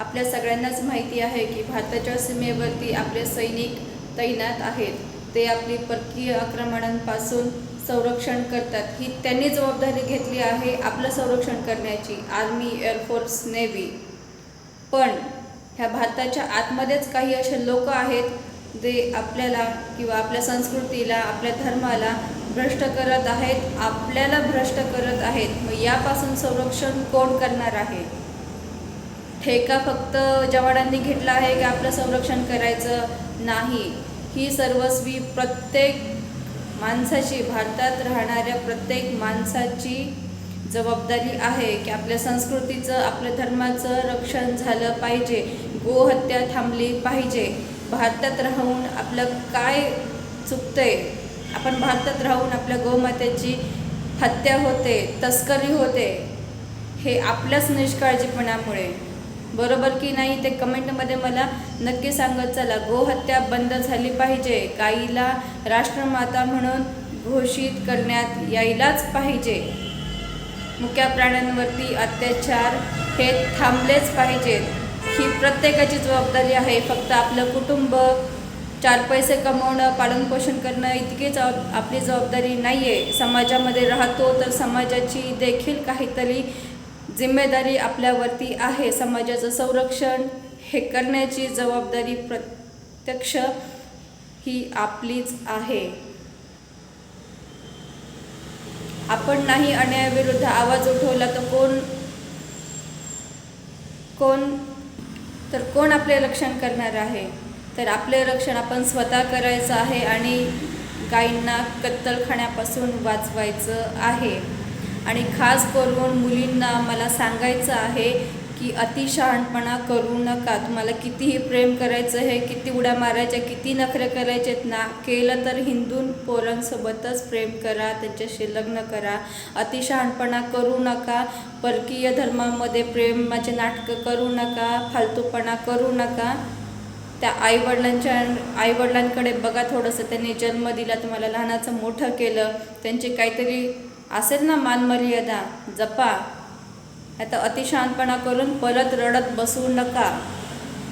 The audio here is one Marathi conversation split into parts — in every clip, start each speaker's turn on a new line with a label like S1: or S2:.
S1: आपल्या सगळ्यांनाच माहिती आहे की भारताच्या सीमेवरती आपले सैनिक तैनात आहेत. ते आपली परकीय आक्रमणांपासून संरक्षण करतात. ही त्यांनी जबाबदारी घेतली आहे आपलं संरक्षण करण्याची आर्मी एअरफोर्स नेव्ही पण ह्या भारताच्या आतमध्येच काही असे लोक आहेत जे आपल्याला किंवा आपल्या संस्कृतीला आपल्या धर्माला भ्रष्ट करत आहेत आपल्याला भ्रष्ट करत आहेत. मग यापासून संरक्षण कोण करणार आहे? ठेका फक्त जवानांनी घेतला आहे की आपलं संरक्षण करायचं नाही. ही सर्वस्वी प्रत्येक माणसाची भारतात राहणाऱ्या प्रत्येक माणसाची जबाबदारी आहे की आपल्या संस्कृतीचं आपल्या धर्माचं रक्षण झालं पाहिजे. गोहत्या थांबली पाहिजे. भारतात राहून आपलं काय चुकतंय? आपण भारतात राहून आपल्या गोमातेची हत्या होते तस्करी होते हे आपल्याच निष्काळजीपणामुळे. बरोबर की नाही ते कमेंटमध्ये मला नक्की सांगत चला. गोहत्या बंद झाली पाहिजे. गाईला राष्ट्रमाता म्हणून घोषित करण्यात यायलाच पाहिजे. मुक्या प्राण्यांवरती अत्याचार हे थांबलेच पाहिजेत ही प्रत्येकाची जबाबदारी आहे. फक्त आपलं कुटुंब चार पैसे कमवणं पालनपोषण करणं इतकीच आपली जबाबदारी नाही आहे समाजामध्ये राहतो तर समाजाची देखील काहीतरी जिम्मेदारी आपल्यावरती आहे. समाजाचं संरक्षण हे करण्याची जबाबदारी प्रत्यक्ष ही आपलीच आहे. आपण नाही अन्यायाविरुद्ध आवाज उठवला तर कोण कोण तर कोण आपले रक्षण करणार आहे? तर आपले रक्षण आपण स्वतः करायचं आहे आणि गायींना कत्तलखान्यापासून वाचवायचं आहे. आणि खास करून मुलींना मला सांगायचं आहे की अतिशहाणपणा करू नका. तुम्हाला कितीही प्रेम करायचं आहे किती उड्या मारायच्या किती नखरे करायचे आहेत ना केलं तर हिंदू पोरांसोबतच प्रेम करा त्यांच्याशी लग्न करा. अतिशहाणपणा करू नका परकीय धर्मामध्ये प्रेमाचे नाटकं करू नका फालतूपणा करू नका. त्या आईवडिलांच्या आईवडिलांकडे बघा थोडंसं त्यांनी जन्म दिला तुम्हाला लहानाचं मोठं केलं त्यांची काहीतरी असेल ना मानमर्यादा जपा. आता अतिशहानपणा करून परत रडत बसू नका.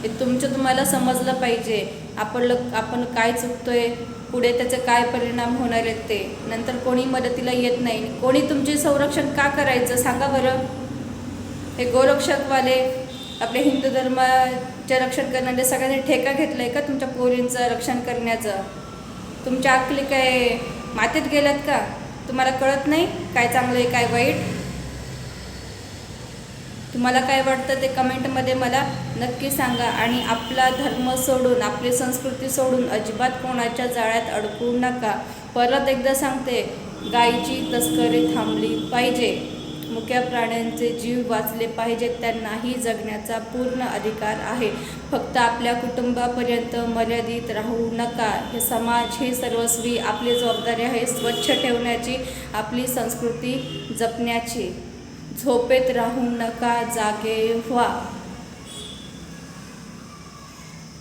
S1: हे तुमचं तुम्हाला समजलं पाहिजे. आपण आपण काय चुकतोय पुढे त्याचे काय परिणाम होणार आहेत ते. नंतर कोणी मदतीला येत नाही. कोणी तुमचे संरक्षण का करायचं सांगा बरं. हे गोरक्षकवाले आपल्या हिंदू धर्माचे रक्षण करणारे सगळ्यांनी ठेका घेतला आहे का तुमच्या पोरींचं रक्षण करण्याचं? तुमच्या आकली काय मातीत गेल्यात का? तुम्हाला कळत नाही काय चांगलं आहे काय वाईट? तुम्हाला काय वाटतं ते कमेंटमध्ये मला नक्की सांगा आणि आपला धर्म सोडून आपली संस्कृती सोडून अजिबात कोणाच्या जाळ्यात अडकू नका. परत एकदा सांगते गायीची तस्करी थांबली पाहिजे. मुक्या प्राण्यांचे जीव वाचले पाहिजेत त्यांनाही जगण्याचा पूर्ण अधिकार आहे. फक्त आपल्या कुटुंबापर्यंत मर्यादित राहू नका. हे समाज हे सर्वस्वी आपली जबाबदारी आहे स्वच्छ ठेवण्याची आपली संस्कृती जपण्याची. झोपेत राहू नका जागे व्हा.